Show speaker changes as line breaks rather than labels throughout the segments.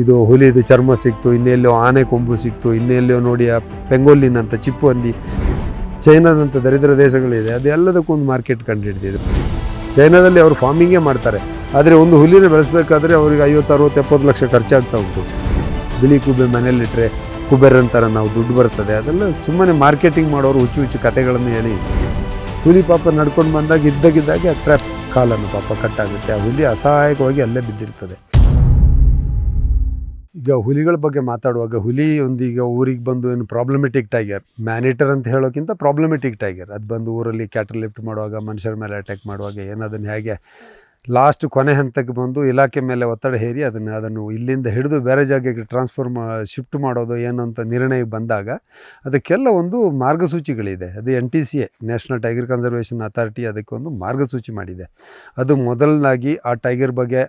ಇದು ಹುಲಿದು ಚರ್ಮ ಸಿಕ್ತು, ಇನ್ನೆಲ್ಲೋ ಆನೆ ಕೊಂಬು ಸಿಕ್ತು, ಇನ್ನೆಲ್ಲೋ ನೋಡಿ ಆ ಪೆಂಗೋಲಿನ್ ಅಂತ ಚಿಪ್ಪು ಹಂದಿ. ಚೈನಾದಂಥ ದರಿದ್ರ ದೇಶಗಳಿದೆ, ಅದೆಲ್ಲದಕ್ಕೂ ಒಂದು ಮಾರ್ಕೆಟ್ ಕಂಡು ಕಂಡುಹಿಡಿದಿದೆ ಚೈನಾದಲ್ಲಿ ಅವರು ಫಾರ್ಮಿಂಗೇ ಮಾಡ್ತಾರೆ. ಆದರೆ ಒಂದು ಹುಲಿನ ಬೆಳೆಸಬೇಕಾದ್ರೆ ಅವ್ರಿಗೆ ಐವತ್ತು, ಅರವತ್ತು, ಎಪ್ಪತ್ತು ಲಕ್ಷ ಖರ್ಚಾಗ್ತಾ ಉಂಟು. ಬಿಳಿ ಕುಬೆ ಮನೆಯಲ್ಲಿಟ್ಟರೆ ಕುಬೇರ್ ಅಂತಾರೆ ನಾವು ದುಡ್ಡು ಬರ್ತದೆ. ಅದೆಲ್ಲ ಸುಮ್ಮನೆ ಮಾರ್ಕೆಟಿಂಗ್ ಮಾಡೋರು ಹುಚ್ಚು ಹುಚ್ಚು ಕತೆಗಳನ್ನು ಹೇಳಿ. ಹುಲಿ ಪಾಪ ನಡ್ಕೊಂಡು ಬಂದಾಗ ಇದ್ದಾಗಿದ್ದಾಗೆ ಟ್ರ್ಯಾಪ್ ಕಾಲನ್ನು ಪಾಪ ಕಟ್ಟಾಗುತ್ತೆ. ಆ ಹುಲಿ ಅಸಹಾಯಕವಾಗಿ ಅಲ್ಲೇ ಬಿದ್ದಿರ್ತದೆ. ಈಗ ಹುಲಿಗಳ ಬಗ್ಗೆ ಮಾತಾಡುವಾಗ ಹುಲಿ ಒಂದು ಒಂದೀಗ ಊರಿಗೆ ಬಂದು ಏನು ಪ್ರಾಬ್ಲಮೆಟಿಕ್ ಟೈಗರ್ ಮ್ಯಾನಿಟರ್ ಅಂತ ಹೇಳೋಕ್ಕಿಂತ ಪ್ರಾಬ್ಲಮೆಟಿಕ್ ಟೈಗರ್ ಅದು ಬಂದು ಊರಲ್ಲಿ ಕ್ಯಾಟಲ್ ಲಿಫ್ಟ್ ಮಾಡುವಾಗ, ಮನುಷ್ಯರ ಮೇಲೆ ಅಟ್ಯಾಕ್ ಮಾಡುವಾಗ ಏನು ಅದನ್ನು ಹೇಗೆ ಲಾಸ್ಟ್ ಕೊನೆ ಹಂತಕ್ಕೆ ಬಂದು ಇಲಾಖೆ ಮೇಲೆ ಒತ್ತಡ ಹೇರಿ ಅದನ್ನು ಅದನ್ನು ಇಲ್ಲಿಂದ ಹಿಡಿದು ಬೇರೆ ಜಾಗಕ್ಕೆ ಟ್ರಾನ್ಸ್ಫರ್ ಮಾ ಶಿಫ್ಟ್ ಮಾಡೋದು ಏನು ಅಂತ ನಿರ್ಣಯ ಬಂದಾಗ ಅದಕ್ಕೆಲ್ಲ ಒಂದು ಮಾರ್ಗಸೂಚಿಗಳಿದೆ. ಅದು N T C A national tiger conservation authority ಅದಕ್ಕೆ ಒಂದು ಮಾರ್ಗಸೂಚಿ ಮಾಡಿದೆ. ಅದು ಮೊದಲನಾಗಿ ಆ ಟೈಗರ್ ಬಗ್ಗೆ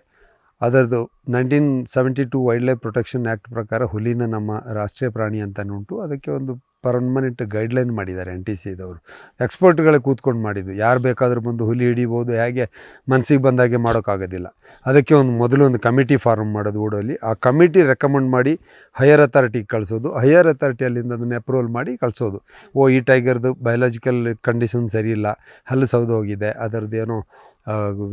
ಅದರದ್ದು nineteen seventy two wildlife protection act ಪ್ರಕಾರ ಹುಲಿನ ನಮ್ಮ ರಾಷ್ಟ್ರೀಯ ಪ್ರಾಣಿ ಅಂತಲೇ ಉಂಟು. ಅದಕ್ಕೆ ಒಂದು ಪರ್ಮನೆಂಟ್ ಗೈಡ್ಲೈನ್ ಮಾಡಿದ್ದಾರೆ ಎನ್ ಟಿ ಸಿ ಇದವರು ಎಕ್ಸ್ಪರ್ಟ್ಗಳೇ ಕೂತ್ಕೊಂಡು ಮಾಡಿದ್ದು. ಯಾರು ಬೇಕಾದರೂ ಬಂದು ಹುಲಿ ಹಿಡಿಬೋದು, ಹೇಗೆ ಮನಸ್ಸಿಗೆ ಬಂದಾಗೆ ಮಾಡೋಕ್ಕಾಗೋದಿಲ್ಲ. ಅದಕ್ಕೆ ಒಂದು ಮೊದಲು ಒಂದು ಕಮಿಟಿ ಫಾರ್ಮ್ ಮಾಡೋದು ಊಡಲ್ಲಿ ಆ ಕಮಿಟಿ ರೆಕಮೆಂಡ್ ಮಾಡಿ ಹೈಯರ್ ಅಥಾರಿಟಿಗೆ ಕಳಿಸೋದು. ಹೈಯರ್ ಅಥಾರಿಟಿಯಲ್ಲಿಂದ ಅದನ್ನು ಅಪ್ರೂವಲ್ ಮಾಡಿ ಕಳಿಸೋದು. ಓ, ಈ ಟೈಗರ್ದು ಬಯೋಲಾಜಿಕಲ್ ಕಂಡೀಷನ್ ಸರಿ ಇಲ್ಲ. ಹಲ್ಲು ಸೌದು ಹೋಗಿದೆ. ಅದರದ್ದು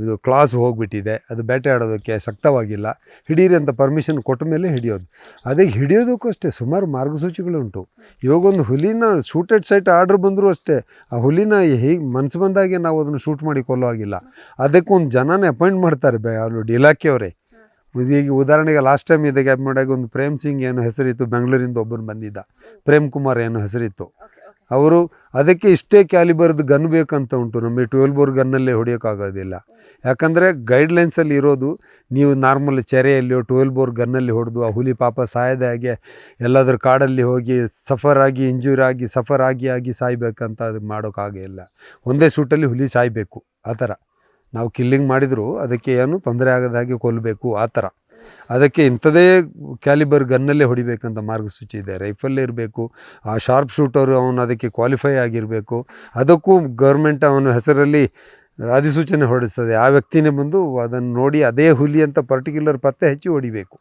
ಇದು ಕ್ಲಾಸ್ ಹೋಗಿಬಿಟ್ಟಿದೆ, ಅದು ಬೇಟೆ ಆಡೋದಕ್ಕೆ ಸಕ್ತವಾಗಿಲ್ಲ. ಹಿಡೀರಿ ಅಂತ ಪರ್ಮಿಷನ್ ಕೊಟ್ಟ ಮೇಲೆ ಹಿಡಿಯೋದು. ಅದೇ ಹಿಡಿಯೋದಕ್ಕೂ ಅಷ್ಟೇ ಸುಮಾರು ಮಾರ್ಗಸೂಚಿಗಳುಂಟು ಇವಾಗೊಂದು ಹುಲಿನ ಶೂಟೆಡ್ ಸೈಟ್ ಆರ್ಡ್ರ್ ಬಂದರೂ ಅಷ್ಟೇ, ಆ ಹುಲಿನ ಹೀಗೆ ಮನಸ್ಸು ಬಂದಾಗೆ ನಾವು ಅದನ್ನು ಶೂಟ್ ಮಾಡಿ ಕೊಲ್ಲೋ ಅದಕ್ಕೂ ಅದಕ್ಕೊಂದು ಜನನೇ ಅಪಾಯಿಂಟ್ ಮಾಡ್ತಾರೆ ಬೇ ಅಲ್ಲಿ ಇಲಾಖೆಯವರೇ ಈಗ ಉದಾಹರಣೆಗೆ ಲಾಸ್ಟ್ ಟೈಮ್ ಇದೆ ಗ್ಯಾಪ್ ಒಂದು ಪ್ರೇಮ್ ಸಿಂಗ್ ಏನೋ ಹೆಸರಿತ್ತು, ಬೆಂಗಳೂರಿಂದ ಒಬ್ಬರು ಬಂದಿದ್ದ. ಪ್ರೇಮ್ ಕುಮಾರ್ ಏನೋ ಹೆಸರಿತ್ತು. ಅವರು ಅದಕ್ಕೆ ಇಷ್ಟೇ ಕ್ಯಾಲಿಬರ್ದು ಗನ್ ಬೇಕಂತ ಉಂಟು. ನಮಗೆ ಟ್ವೆಲ್ ಬೋರ್ ಗನ್ನಲ್ಲೇ ಹೊಡೆಯೋಕ್ಕಾಗೋದಿಲ್ಲ. ಯಾಕಂದರೆ ಗೈಡ್ಲೈನ್ಸಲ್ಲಿ ಇರೋದು ನೀವು ನಾರ್ಮಲ್ ಚೆರೆಯಲ್ಲಿಯೋ ಟ್ವೆಲ್ ಬೋರ್ ಗನ್ನಲ್ಲಿ ಹೊಡೆದು ಆ ಹುಲಿ ಪಾಪ ಸಾಯದ ಹಾಗೆ ಎಲ್ಲಾದರೂ ಕಾಡಲ್ಲಿ ಹೋಗಿ ಸಫರ್ ಆಗಿ, ಇಂಜೂರ್ ಆಗಿ, ಸಫರ್ ಆಗಿ ಆಗಿ ಸಾಯ್ಬೇಕಂತ ಅದು ಮಾಡೋಕ್ಕಾಗೇ ಇಲ್ಲ ಒಂದೇ ಸೂಟಲ್ಲಿ ಹುಲಿ ಸಾಯಬೇಕು. ಆ ಥರ. ನಾವು ಕಿಲ್ಲಿಂಗ್ ಮಾಡಿದರೂ ಅದಕ್ಕೆ ಏನು ತೊಂದರೆ ಆಗದ ಹಾಗೆ ಕೊಲ್ಲಬೇಕು. ಆ ಥರ. ಅದಕ್ಕೆ ಇಂಥದೇ ಕ್ಯಾಲಿಬರ್ ಗನ್ನಲ್ಲೇ ಹೊಡಿಬೇಕಂತ ಮಾರ್ಗಸೂಚಿ ಇದೆ. ರೈಫಲ್ಲೇ ಇರಬೇಕು, ಆ ಶಾರ್ಪ್ ಶೂಟರು ಅವನು ಅದಕ್ಕೆ ಕ್ವಾಲಿಫೈ ಆಗಿರಬೇಕು. ಅದಕ್ಕೂ ಗೌರ್ಮೆಂಟ್ ಅವನ ಹೆಸರಲ್ಲಿ ಅಧಿಸೂಚನೆ ಹೊರಡಿಸ್ತದೆ. ಆ ವ್ಯಕ್ತಿನೇ ಬಂದು ಅದನ್ನು ನೋಡಿ, ಅದೇ ಹುಲಿ ಅಂತ ಪರ್ಟಿಕ್ಯುಲರ್ ಪತ್ತೆ ಹಚ್ಚಿ ಹೊಡಿಬೇಕು.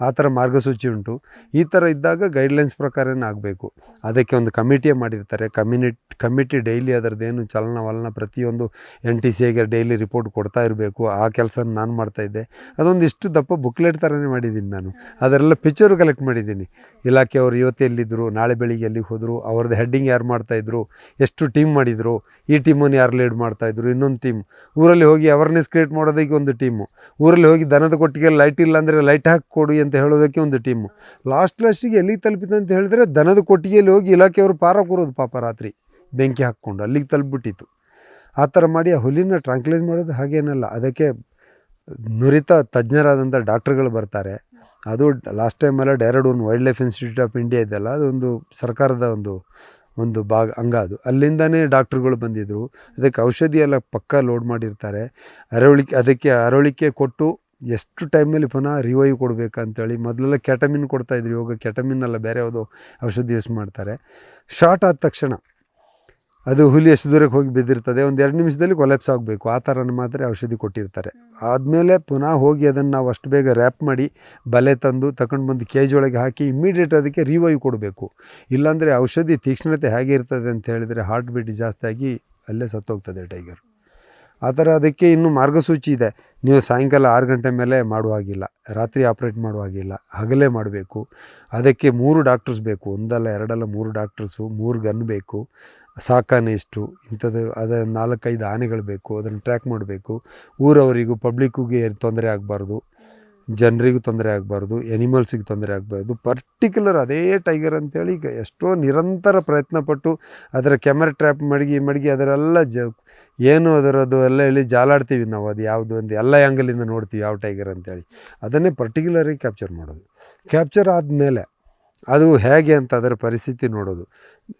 ಆ ಥರ ಮಾರ್ಗಸೂಚಿ ಉಂಟು. ಈ ಥರ ಇದ್ದಾಗ ಗೈಡ್ಲೈನ್ಸ್ ಪ್ರಕಾರನೇ ಆಗಬೇಕು. ಅದಕ್ಕೆ ಒಂದು ಕಮಿಟಿಯೇ ಮಾಡಿರ್ತಾರೆ. ಕಮ್ಯುನಿಟ್ ಕಮಿಟಿ ಡೈಲಿ ಅದರದ್ದೇನು ಚಲನವಲನ ಪ್ರತಿಯೊಂದು ಎನ್ ಟಿ ಸಿ ಐಗೆ ಡೈಲಿ ರಿಪೋರ್ಟ್ ಕೊಡ್ತಾ ಇರಬೇಕು. ಆ ಕೆಲಸ ನಾನು ಮಾಡ್ತಾಯಿದ್ದೆ ಅದೊಂದು ಇಷ್ಟು ದಪ್ಪ ಬುಕ್ಲೆಟ್ ಥರನೇ ಮಾಡಿದ್ದೀನಿ ನಾನು. ಅದರೆಲ್ಲ ಪಿಕ್ಚರು ಕಲೆಕ್ಟ್ ಮಾಡಿದ್ದೀನಿ. ಇಲಾಖೆಯವರು ಇವತ್ತು ಎಲ್ಲಿದ್ದರು ನಾಳೆ ಬೆಳಿಗ್ಗೆ ಎಲ್ಲಿಗೆ ಹೋದರು, ಅವ್ರದ್ದು ಹೆಡ್ಡಿಂಗ್ ಯಾರು ಮಾಡ್ತಾಯಿದ್ರು ಎಷ್ಟು ಟೀಮ್ ಮಾಡಿದರು, ಈ ಟೀಮನ್ನು ಯಾರು ಲೀಡ್ ಮಾಡ್ತಾಯಿದ್ರು ಇನ್ನೊಂದು ಟೀಮ್ ಊರಲ್ಲಿ ಹೋಗಿ ಅವೇರ್ನೆಸ್ ಕ್ರಿಯೇಟ್ ಮಾಡೋದಕ್ಕೆ ಒಂದು ಟೀಮು ಊರಲ್ಲಿ ಹೋಗಿ ದನದ ಕೊಟ್ಟಿಗೆ ಲೈಟ್ ಇಲ್ಲ ಅಂದರೆ ಲೈಟ್ ಹಾಕಿ ಕೊಡಿ ಅಂತ ಹೇಳೋದಕ್ಕೆ ಒಂದು ಟೀಮು ಲಾಸ್ಟ್ ಲಾಸ್ಟಿಗೆ ಎಲ್ಲಿಗೆ ತಲುಪಿತು ಅಂತ ಹೇಳಿದ್ರೆ ದನದ ಕೊಟ್ಟಿಗೆಯಲ್ಲಿ ಹೋಗಿ ಇಲಾಖೆಯವರು ಪಾರ ಕೂರೋದು ಪಾಪ ರಾತ್ರಿ. ಬೆಂಕಿ ಹಾಕ್ಕೊಂಡು ಅಲ್ಲಿಗೆ ತಲುಪಿಬಿಟ್ಟಿತ್ತು ಆ ಥರ ಮಾಡಿ ಆ ಹುಲಿನ ಟ್ರಾಂಕ್ಲೈಸ್ ಮಾಡೋದು ಹಾಗೇನಲ್ಲ. ಅದಕ್ಕೆ ನುರಿತ ತಜ್ಞರಾದಂಥ ಡಾಕ್ಟ್ರ್ಗಳು ಬರ್ತಾರೆ. ಅದು ಲಾಸ್ಟ್ ಟೈಮೆಲ್ಲ ಒಂದು wild life institute of India ಇದೆಯಲ್ಲ, ಅದೊಂದು ಸರ್ಕಾರದ ಒಂದು ಒಂದು ಭಾಗ, ಅಂಗ ಅದು. ಅಲ್ಲಿಂದನೇ ಡಾಕ್ಟ್ರುಗಳು ಬಂದಿದ್ದರು ಅದಕ್ಕೆ ಔಷಧಿ ಎಲ್ಲ ಪಕ್ಕ ಲೋಡ್ ಮಾಡಿರ್ತಾರೆ. ಅರವಳಿಕೆ, ಅದಕ್ಕೆ ಅರವಳಿಕೆ ಕೊಟ್ಟು ಎಷ್ಟು ಟೈಮಲ್ಲಿ ಪುನಃ ರಿವೈವ್ ಕೊಡಬೇಕಂತೇಳಿ ಮೊದಲೆಲ್ಲ ಕೆಟಮಿನ್ ಕೊಡ್ತಾಯಿದ್ರು, ಇವಾಗ ಕೆಟಮಿನ್ ಅಲ್ಲ, ಬೇರೆ ಯಾವುದೋ ಔಷಧಿ ಯೂಸ್ ಮಾಡ್ತಾರೆ. ಶಾರ್ಟ್ ಆದ ತಕ್ಷಣ ಅದು ಹುಲಿ ಎಷ್ಟು ದೂರಕ್ಕೆ ಹೋಗಿ ಬಿದ್ದಿರ್ತದೆ, ಒಂದು ಎರಡು ನಿಮಿಷದಲ್ಲಿ ಕೊಲೆಪ್ಸ್ ಆಗಬೇಕು. ಆ ಥರನ ಮಾತ್ರ ಔಷಧಿ ಕೊಟ್ಟಿರ್ತಾರೆ. ಆದಮೇಲೆ ಪುನಃ ಹೋಗಿ ಅದನ್ನು ನಾವು ಅಷ್ಟು ಬೇಗ ರ್ಯಾಪ್ ಮಾಡಿ ಬಲೆ ತಂದು ತಗೊಂಡು ಬಂದು ಕೇಜ್ ಒಳಗೆ ಹಾಕಿ ಇಮ್ಮಿಡಿಯೇಟ್ ಅದಕ್ಕೆ ರಿವೈವ್ ಕೊಡಬೇಕು. ಇಲ್ಲಾಂದರೆ ಔಷಧಿ ತೀಕ್ಷ್ಣತೆ ಹೇಗೆ ಇರ್ತದೆ ಅಂತ ಹೇಳಿದರೆ ಹಾರ್ಟ್ ಬೀಟ್ ಜಾಸ್ತಿ ಆಗಿ ಅಲ್ಲೇ ಸತ್ತೋಗ್ತದೆ ಟೈಗರ್ ಆ ಥರ ಅದಕ್ಕೆ ಇನ್ನು ಮಾರ್ಗಸೂಚಿ ಇದೆ. ನೀವು ಸಾಯಂಕಾಲ ಆರು ಗಂಟೆ ಮೇಲೆ ಮಾಡುವಾಗಿಲ್ಲ ರಾತ್ರಿ ಆಪ್ರೇಟ್ ಮಾಡುವಾಗಿಲ್ಲ ಹಗಲೇ ಮಾಡಬೇಕು. ಅದಕ್ಕೆ ಮೂರು ಡಾಕ್ಟರ್ಸ್ ಬೇಕು. ಒಂದಲ್ಲ, ಎರಡಲ್ಲ, ಮೂರು ಡಾಕ್ಟರ್ಸು, ಮೂರು ಗನ್ ಬೇಕು. ಸಾಕಾನೆ ಇಷ್ಟು. ಇಂಥದ್ದು, ಅದ ನಾಲ್ಕೈದು ಆನೆಗಳು ಬೇಕು. ಅದನ್ನು ಟ್ರ್ಯಾಕ್ ಮಾಡಬೇಕು. ಊರವರಿಗೂ ಪಬ್ಲಿಕ್ಕಿಗೆ ತೊಂದರೆ ಆಗಬಾರ್ದು. ಜನರಿಗೂ ತೊಂದರೆ ಆಗಬಾರ್ದು ಎನಿಮಲ್ಸಿಗೆ ತೊಂದರೆ ಆಗಬಾರ್ದು. ಪರ್ಟಿಕ್ಯುಲರ್ ಅದೇ ಟೈಗರ್ ಅಂತೇಳಿ ಈಗ ಎಷ್ಟೋ ನಿರಂತರ ಪ್ರಯತ್ನ ಪಟ್ಟು ಅದರ ಕ್ಯಾಮರಾ ಟ್ರ್ಯಾಪ್ ಮಡಗಿ ಮಡಗಿ ಅದರೆಲ್ಲ ಜ, ಏನು ಅದರದ್ದು ಎಲ್ಲ ಹೇಳಿ ಜಾಲಾಡ್ತೀವಿ ನಾವು. ಅದು ಯಾವುದು ಅಂತ ಎಲ್ಲ ಆ್ಯಂಗಲಿಂದ ನೋಡ್ತೀವಿ ಯಾವ ಟೈಗರ್ ಅಂತೇಳಿ. ಅದನ್ನೇ ಪರ್ಟಿಕ್ಯುಲರಾಗಿ ಕ್ಯಾಪ್ಚರ್ ಮಾಡೋದು. ಕ್ಯಾಪ್ಚರ್ ಆದಮೇಲೆ ಅದು ಹೇಗೆ ಅಂತ ಅದರ ಪರಿಸ್ಥಿತಿ ನೋಡೋದು.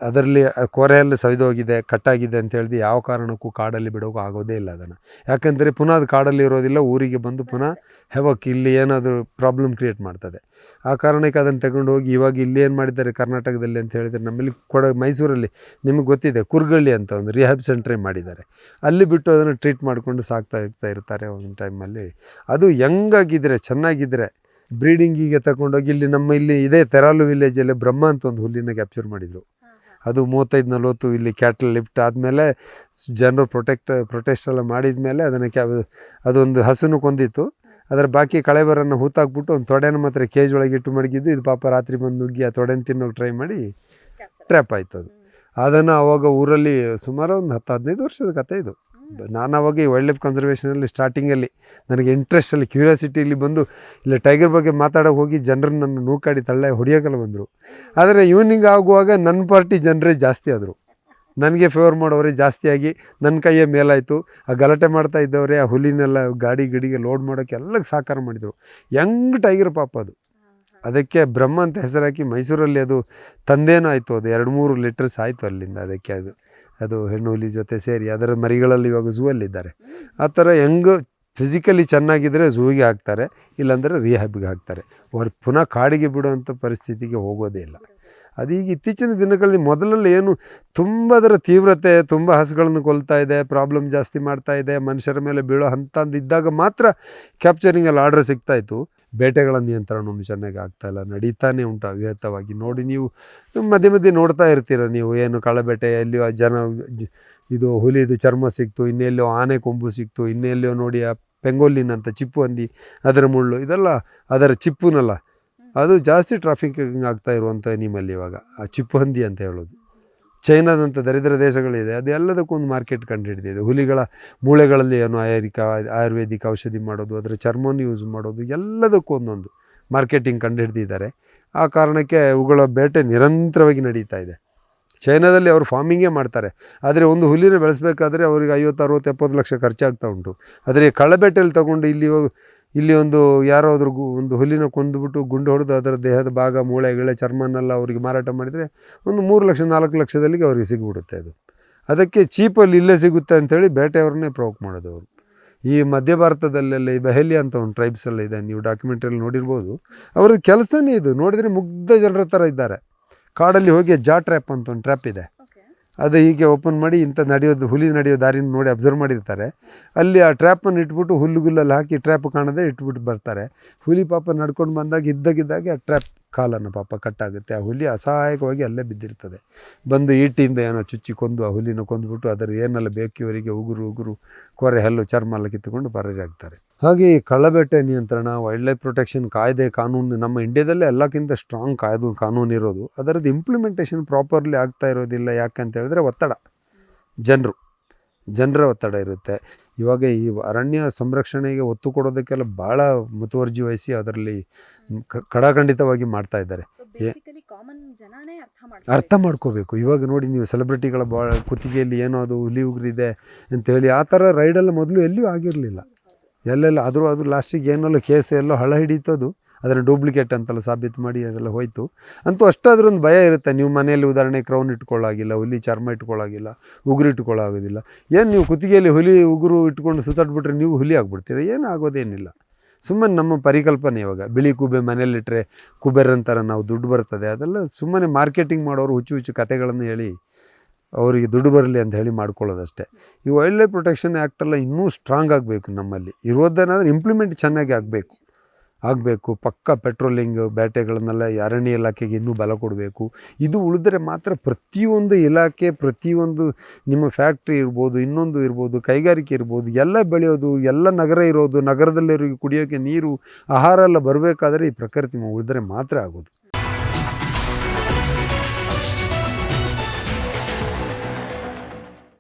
ಅದರಲ್ಲಿ ಕೊರೆಯಲ್ಲಿ ಸವಿದೋಗಿದೆ, ಕಟ್ಟಾಗಿದೆ ಅಂತ ಯಾವ ಕಾರಣಕ್ಕೂ ಕಾಡಲ್ಲಿ ಬಿಡೋಕೆ ಆಗೋದೇ ಇಲ್ಲ ಅದನ್ನು. ಯಾಕಂದರೆ ಪುನಃ ಅದು ಕಾಡಲ್ಲಿ ಇರೋದಿಲ್ಲ, ಊರಿಗೆ ಬಂದು ಪುನಃ ಹೆವಕ್ ಇಲ್ಲಿ ಏನಾದರೂ ಪ್ರಾಬ್ಲಮ್ ಕ್ರಿಯೇಟ್ ಮಾಡ್ತದೆ. ಆ ಕಾರಣಕ್ಕೆ ಅದನ್ನು ತಗೊಂಡು ಹೋಗಿ ಇವಾಗ ಇಲ್ಲಿ ಏನು ಮಾಡಿದ್ದಾರೆ ಕರ್ನಾಟಕದಲ್ಲಿ ಅಂತ ಹೇಳಿದರೆ ನಮ್ಮಲ್ಲಿ ಕೊಡ, ಮೈಸೂರಲ್ಲಿ ನಿಮಗೆ ಗೊತ್ತಿದೆ ಕುರ್ಗಳ್ಳಿ ಅಂತ ಒಂದು ರಿಹ್ಯಾಬ್ ಸೆಂಟ್ರೇ ಮಾಡಿದ್ದಾರೆ. ಅಲ್ಲಿ ಬಿಟ್ಟು ಅದನ್ನು ಟ್ರೀಟ್ ಮಾಡಿಕೊಂಡು ಸಾಕ್ತಾ ಇರ್ತಾ ಇರ್ತಾರೆ ಒಂದು ಟೈಮಲ್ಲಿ ಅದು ಯಂಗಾಗಿದ್ದರೆ ಚೆನ್ನಾಗಿದ್ದರೆ ಬ್ರೀಡಿಂಗಿಗೆ ತಗೊಂಡೋಗಿ ಇಲ್ಲಿ ನಮ್ಮ ಇಲ್ಲಿ ಇದೇ ತೆರಾಲು ವಿಲೇಜಲ್ಲಿ ಬ್ರಹ್ಮ ಅಂತ ಒಂದು ಹುಲ್ಲಿನ ಕ್ಯಾಪ್ಚರ್ ಮಾಡಿದರು. ಅದು ಮೂವತ್ತೈದು ನಲ್ವತ್ತು ಇಲ್ಲಿ ಕ್ಯಾಟಲ್ ಲಿಫ್ಟ್ ಆದಮೇಲೆ ಜನರು ಪ್ರೊಟೆಕ್ಟ್ ಪ್ರೊಟೆಸ್ಟ್ ಎಲ್ಲ ಮಾಡಿದ ಮೇಲೆ ಅದನ್ನು ಕ್ಯಾ ಅದೊಂದು ಹಸುನು ಕೊಂದಿತ್ತು. ಅದರ ಬಾಕಿ ಕಳೆಬರನ್ನು ಹೂತಾಕ್ಬಿಟ್ಟು ಒಂದು ತೊಡೆನ ಮಾತ್ರ ಕೇಜ್ ಒಳಗೆ ಇಟ್ಟು ಮಡಗಿದ್ದು ಇದು ಪಾಪ ರಾತ್ರಿ ಬಂದು ನುಗ್ಗಿ ಆ ತೊಡೆನ ತಿನ್ನೋಕೆ ಟ್ರೈ ಮಾಡಿ ಟ್ರ್ಯಾಪ್ ಆಯ್ತು ಅದು ಅದನ್ನು ಅವಾಗ ಊರಲ್ಲಿ ಸುಮಾರು ಒಂದು ಹತ್ತು ಹದಿನೈದು ವರ್ಷದ ಕತೆ ಇದು. ನಾನು ಅವಾಗ ಈ ವೈಲ್ಡ್ ಲೈಫ್ ಕನ್ಸರ್ವೇಷನಲ್ಲಿ ಸ್ಟಾರ್ಟಿಂಗಲ್ಲಿ ನನಗೆ ಇಂಟ್ರೆಸ್ಟಲ್ಲಿ ಕ್ಯೂರಿಯಾಸಿಟಿಲಿ ಬಂದು ಇಲ್ಲ ಟೈಗರ್ ಬಗ್ಗೆ ಮಾತಾಡೋಕೆ ಹೋಗಿ ಜನರನ್ನ ನನ್ನ ನೂಕಾಡಿ ತಳ್ಳೆ ಹೊಡಿಯೋಕಲ್ಲ ಬಂದರು. ಆದರೆ ಈವ್ನಿಂಗ್ ಆಗುವಾಗ ನನ್ನ ಪಾರ್ಟಿ ಜನರೇ ಜಾಸ್ತಿ ಆದರು. ನನಗೆ ಫೇವರ್ ಮಾಡೋರೇ ಜಾಸ್ತಿಯಾಗಿ ನನ್ನ ಕೈಯೇ ಮೇಲಾಯಿತು. ಆ ಗಲಾಟೆ ಮಾಡ್ತಾ ಇದ್ದವರೇ, ಆ ಹುಲಿನೆಲ್ಲ ಗಾಡಿ ಗಿಡಿಗೆ ಲೋಡ್ ಮಾಡೋಕ್ಕೆ ಎಲ್ಲ ಸಹಕಾರ ಮಾಡಿದರು. ಯಂಗ್ ಟೈಗರ್ ಪಾಪ ಅದು. ಅದಕ್ಕೆ ಬ್ರಹ್ಮ ಅಂತ ಹೆಸರಾಕಿ ಮೈಸೂರಲ್ಲಿ ಅದು ತಂದೇನೋ ಆಯಿತು, ಅದು ಎರಡು ಮೂರು ಲೀಟರ್ಸ್ ಆಯಿತು ಅಲ್ಲಿಂದ ಅದಕ್ಕೆ ಅದು. ಅದು ಹೆಣ್ಣು ಹುಲಿ ಜೊತೆ ಸೇರಿ ಅದರ ಮರಿಗಳಲ್ಲಿ ಇವಾಗ ಝೂ ಅಲ್ಲಿದ್ದಾರೆ ಆ ಥರ ಹೆಂಗ್ ಫಿಸಿಕಲಿ ಚೆನ್ನಾಗಿದ್ದರೆ ಝೂಗೆ ಹಾಕ್ತಾರೆ, ಇಲ್ಲಾಂದರೆ ರಿಹ್ಯಾಬಿಗೆ ಹಾಕ್ತಾರೆ. ಅವ್ರು ಪುನಃ ಕಾಡಿಗೆ ಬಿಡುವಂಥ ಪರಿಸ್ಥಿತಿಗೆ ಹೋಗೋದೇ ಇಲ್ಲ. ಅದೀಗ ಇತ್ತೀಚಿನ ದಿನಗಳಲ್ಲಿ ಮೊದಲಲ್ಲಿ ಏನು ತುಂಬ ಅದರ ತೀವ್ರತೆ, ತುಂಬ ಹಸುಗಳನ್ನು ಕೊಲ್ತಾ ಇದೆ, ಪ್ರಾಬ್ಲಮ್ ಜಾಸ್ತಿ ಮಾಡ್ತಾ ಇದೆ, ಮನುಷ್ಯರ ಮೇಲೆ ಬೀಳೋ ಹಂತ ಇದ್ದಾಗ ಮಾತ್ರ ಕ್ಯಾಪ್ಚರಿಂಗಲ್ಲಿ ಆರ್ಡರ್ ಸಿಗ್ತಾಯಿತ್ತು ಬೇಟೆಗಳ ನಿಯಂತ್ರಣ ಒಂದು ಚೆನ್ನಾಗಿ ಆಗ್ತಾಯಿಲ್ಲ ನಡೀತಾನೆ ಉಂಟು ಅವ್ಯಾತವಾಗಿ ನೋಡಿ ನೀವು ಮಧ್ಯೆ ಮಧ್ಯೆ ನೋಡ್ತಾ ಇರ್ತೀರ ನೀವು, ಏನು ಕಳಬೇಟೆ, ಎಲ್ಲಿಯೋ ಜನ ಇದು ಹುಲಿದು ಚರ್ಮ ಸಿಕ್ತು ಇನ್ನೆಲ್ಲೋ ಆನೆ ಕೊಂಬು ಸಿಕ್ತು ಇನ್ನೆಲ್ಲೋ ನೋಡಿ ಆ ಅಂತ ಚಿಪ್ಪು ಹಂದಿ, ಅದರ ಮುಳ್ಳು, ಇದೆಲ್ಲ ಅದರ ಚಿಪ್ಪುನಲ್ಲ ಅದು ಜಾಸ್ತಿ ಟ್ರಾಫಿಕ್ಕಿಂಗ್ ಆಗ್ತಾ ಇರುವಂಥ ನಿಮ್ಮಲ್ಲಿ ಇವಾಗ, ಆ ಚಿಪ್ಪುಹಂದಿ ಅಂತ ಹೇಳೋದು. ಚೈನಾದಂಥ ದರಿದ್ರ ದೇಶಗಳಿದೆ, ಅದು ಎಲ್ಲದಕ್ಕೂ ಒಂದು ಮಾರ್ಕೆಟ್ ಕಂಡುಹಿಡಿದಿದೆ. ಹುಲಿಗಳ ಮೂಳೆಗಳಲ್ಲಿ ಏನು ಆಯುರ್ವೇದಿಕ ಆಯುರ್ವೇದಿಕ್ ಔಷಧಿ ಮಾಡೋದು, ಅದರ ಚರ್ಮವನ್ನು ಯೂಸ್ ಮಾಡೋದು, ಎಲ್ಲದಕ್ಕೂ ಒಂದೊಂದು ಮಾರ್ಕೆಟಿಂಗ್ ಕಂಡುಹಿಡಿದಿದ್ದಾರೆ. ಆ ಕಾರಣಕ್ಕೆ ಅವುಗಳ ಬೇಟೆ ನಿರಂತರವಾಗಿ ನಡೀತಾ ಇದೆ. ಚೈನಾದಲ್ಲಿ ಅವರು ಫಾರ್ಮಿಂಗೇ ಮಾಡ್ತಾರೆ. ಆದರೆ ಒಂದು ಹುಲಿನ ಬೆಳೆಸಬೇಕಾದ್ರೆ ಅವರಿಗೆ ಐವತ್ತು, ಅರುವತ್ತು, ಎಪ್ಪತ್ತು ಲಕ್ಷ ಖರ್ಚಾಗ್ತಾ ಉಂಟು. ಆದರೆ ಕಳ್ಳಬೇಟೆಯಲ್ಲಿ ತಗೊಂಡು ಇಲ್ಲಿ ಇಲ್ಲಿ ಒಂದು ಯಾರೋ ಒಂದು ಹುಲ್ಲಿನ ಕೊಂದುಬಿಟ್ಟು ಗುಂಡು ಹೊಡೆದು ಅದರ ದೇಹದ ಭಾಗ, ಮೂಳೆ, ಗಿಳೆ, ಚರ್ಮನೆಲ್ಲ ಅವರಿಗೆ ಮಾರಾಟ ಮಾಡಿದರೆ ಒಂದು ಮೂರು ಲಕ್ಷ, ನಾಲ್ಕು ಲಕ್ಷದಲ್ಲಿಗೆ ಅವರಿಗೆ ಸಿಗ್ಬಿಡುತ್ತೆ ಅದು. ಅದಕ್ಕೆ ಚೀಪಲ್ಲಿ ಇಲ್ಲೇ ಸಿಗುತ್ತೆ ಅಂಥೇಳಿ ಬೇಟೆಯವ್ರನ್ನೇ ಪ್ರವೋಕ್ ಮಾಡೋದು ಅವರು ಈ ಮಧ್ಯ ಭಾರತದಲ್ಲೆಲ್ಲ ಈ ಬೆಹಲಿ ಅಂತ ಒಂದು ಟ್ರೈಬ್ಸ್ ಎಲ್ಲ ಇದೆ, ನೀವು ಡಾಕ್ಯುಮೆಂಟ್ರಿಯಲ್ಲಿ ನೋಡಿರ್ಬೋದು. ಅವ್ರದ್ದು ಕೆಲಸನೇ ಇದು, ನೋಡಿದರೆ ಮುಗ್ಧ ಜನರ ಥರ ಇದ್ದಾರೆ. ಕಾಡಲ್ಲಿ ಹೋಗಿ ಜಾ ಟ್ರ್ಯಾಪ್ ಅಂತ ಒಂದು ಟ್ರ್ಯಾಪ್ ಇದೆ. ಅದು ಹೀಗೆ ಓಪನ್ ಮಾಡಿ ಇಂಥ ನಡೆಯೋದು, ಹುಲಿ ನಡೆಯೋ ದಾರಿನ ನೋಡಿ ಅಬ್ಸರ್ವ್ ಮಾಡಿರ್ತಾರೆ. ಅಲ್ಲಿ ಆ ಟ್ರ್ಯಾಪನ್ನು ಇಟ್ಬಿಟ್ಟು ಹುಲ್ಲುಗುಲ್ಲಲ್ಲಿ ಹಾಕಿ ಟ್ರ್ಯಾಪ್ ಕಾಣದೆ ಇಟ್ಬಿಟ್ಟು ಬರ್ತಾರೆ. ಹುಲಿ ಪಾಪ ನಡ್ಕೊಂಡು ಬಂದಾಗ ಇದ್ದಾಗಿದ್ದಾಗೆ ಆ ಟ್ರ್ಯಾಪ್ ಕಾಲನ್ನು ಪಾಪ ಕಟ್ಟಾಗುತ್ತೆ. ಆ ಹುಲಿ ಅಸಹಾಯಕವಾಗಿ ಅಲ್ಲೇ ಬಿದ್ದಿರ್ತದೆ. ಬಂದು ಈಟಿಯಿಂದ ಏನೋ ಚುಚ್ಚಿ ಕೊಂದು ಆ ಹುಲಿನ ಕೊಂದುಬಿಟ್ಟು ಅದರ ಏನೆಲ್ಲ ಬೇಕು ಇವರಿಗೆ ಉಗುರು ಉಗುರು, ಕೊರೆ, ಹಲ್ಲು, ಚರ್ಮ ಎಲ್ಲ ಕಿತ್ತುಕೊಂಡು ಪರಾರಿಯಾಗ್ತಾರೆ ಹಾಗೆ ಈ ಕಳ್ಳಬೇಟೆ ನಿಯಂತ್ರಣ ವೈಲ್ಡ್ ಲೈಫ್ ಪ್ರೊಟೆಕ್ಷನ್ ಕಾಯ್ದೆ ಕಾನೂನು ನಮ್ಮ ಇಂಡಿಯಾದಲ್ಲೇ ಎಲ್ಲಕ್ಕಿಂತ ಸ್ಟ್ರಾಂಗ್ ಕಾಯ್ದು ಕಾನೂನು ಇರೋದು. ಅದರದ್ದು ಇಂಪ್ಲಿಮೆಂಟೇಷನ್ ಪ್ರಾಪರ್ಲಿ ಆಗ್ತಾ ಇರೋದಿಲ್ಲ ಯಾಕಂತ ಹೇಳಿದ್ರೆ ಒತ್ತಡ. ಜನರು, ಜನರ ಒತ್ತಡ ಇರುತ್ತೆ. ಇವಾಗ ಈ ಅರಣ್ಯ ಸಂರಕ್ಷಣೆಗೆ ಒತ್ತು ಕೊಡೋದಕ್ಕೆಲ್ಲ ಭಾಳ ಮುತುವರ್ಜಿ ವಹಿಸಿ ಅದರಲ್ಲಿ ಕಡಾಖಂಡಿತವಾಗಿ ಮಾಡ್ತಾ ಇದ್ದಾರೆ.
ಅರ್ಥ
ಮಾಡ್ಕೋಬೇಕು. ಇವಾಗ ನೋಡಿ ನೀವು ಸೆಲೆಬ್ರಿಟಿಗಳ ಭಾಳ ಕುತ್ತಿಗೆಯಲ್ಲಿ ಏನೋ ಅದು ಹುಲಿ ಉಗುರಿದೆ ಅಂತೇಳಿ ಆ ಥರ ರೈಡೆಲ್ಲ ಮೊದಲು ಎಲ್ಲಿಯೂ ಆಗಿರಲಿಲ್ಲ. ಎಲ್ಲೆಲ್ಲ ಆದರೂ ಅದು ಲಾಸ್ಟಿಗೆ ಏನೋ ಕೇಸ್ ಎಲ್ಲೋ ಹಳ ಹಿಡಿತದು ಅದನ್ನು ಡೂಪ್ಲಿಕೇಟ್ ಅಂತೆಲ್ಲ ಸಾಬೀತು ಮಾಡಿ ಅದೆಲ್ಲ ಹೋಯ್ತು. ಅಂತೂ ಅಷ್ಟಾದರೂ ಒಂದು ಭಯ ಇರುತ್ತೆ. ನೀವು ಮನೆಯಲ್ಲಿ ಉದಾಹರಣೆ ಕ್ರೌನ್ ಇಟ್ಕೊಳ್ಳಾಗಿಲ್ಲ, ಹುಲಿ ಚರ್ಮ ಇಟ್ಕೊಳ್ಳಾಗಿಲ್ಲ, ಉಗುರು ಇಟ್ಕೊಳ್ಳೋಗೋದಿಲ್ಲ ಏನು ನೀವು ಕುತ್ತಿಗೆಯಲ್ಲಿ ಹುಲಿ, ಉಗುರು ಇಟ್ಕೊಂಡು ಸುತ್ತಾಡ್ಬಿಟ್ರೆ ನೀವು ಹುಲಿ ಆಗ್ಬಿಡ್ತೀರ? ಏನು ಆಗೋದೇನಿಲ್ಲ. ಸುಮ್ಮನೆ ನಮ್ಮ ಪರಿಕಲ್ಪನೆ ಇವಾಗ. ಬಿಳಿ ಕುಬೆ ಮನೆಯಲ್ಲಿಟ್ಟರೆ ಕುಬೇರ್ ಅಂತಾರೆ ನಾವು ದುಡ್ಡು ಬರ್ತದೆ. ಅದೆಲ್ಲ ಸುಮ್ಮನೆ ಮಾರ್ಕೆಟಿಂಗ್ ಮಾಡೋರು ಹುಚ್ಚು ಹುಚ್ಚು ಕತೆಗಳನ್ನು ಹೇಳಿ ಅವರಿಗೆ ದುಡ್ಡು ಬರಲಿ ಅಂತ ಹೇಳಿ ಮಾಡ್ಕೊಳ್ಳೋದಷ್ಟೇ. ಈ ವೈಲ್ಡ್ ಲೈಫ್ ಪ್ರೊಟೆಕ್ಷನ್ ಆ್ಯಕ್ಟೆಲ್ಲ ಇನ್ನೂ ಸ್ಟ್ರಾಂಗ್ ಆಗಬೇಕು ನಮ್ಮಲ್ಲಿ. ಇರೋದನ್ನಾದ್ರೆ ಇಂಪ್ಲಿಮೆಂಟ್ ಚೆನ್ನಾಗಿ ಆಗಬೇಕು. ಆಗಬೇಕು, ಪಕ್ಕ ಪೆಟ್ರೋಲಿಂಗ್ ಬ್ಯಾಟೆಗಳನ್ನೆಲ್ಲ ಅರಣ್ಯ ಇಲಾಖೆಗೆ ಇನ್ನೂ ಬಲ ಕೊಡಬೇಕು. ಇದು ಉಳಿದ್ರೆ ಮಾತ್ರ ಪ್ರತಿಯೊಂದು ಇಲಾಖೆ, ಪ್ರತಿಯೊಂದು ನಿಮ್ಮ ಫ್ಯಾಕ್ಟ್ರಿ ಇರ್ಬೋದು, ಇನ್ನೊಂದು ಇರ್ಬೋದು, ಕೈಗಾರಿಕೆ ಇರ್ಬೋದು, ಎಲ್ಲ ಬೆಳೆಯೋದು, ಎಲ್ಲ ನಗರ ಇರೋದು ನಗರದಲ್ಲಿ ಕುಡಿಯೋಕ್ಕೆ ನೀರು, ಆಹಾರ ಎಲ್ಲ ಬರಬೇಕಾದ್ರೆ ಈ ಪ್ರಕೃತಿ ಉಳಿದ್ರೆ ಮಾತ್ರ ಆಗೋದು.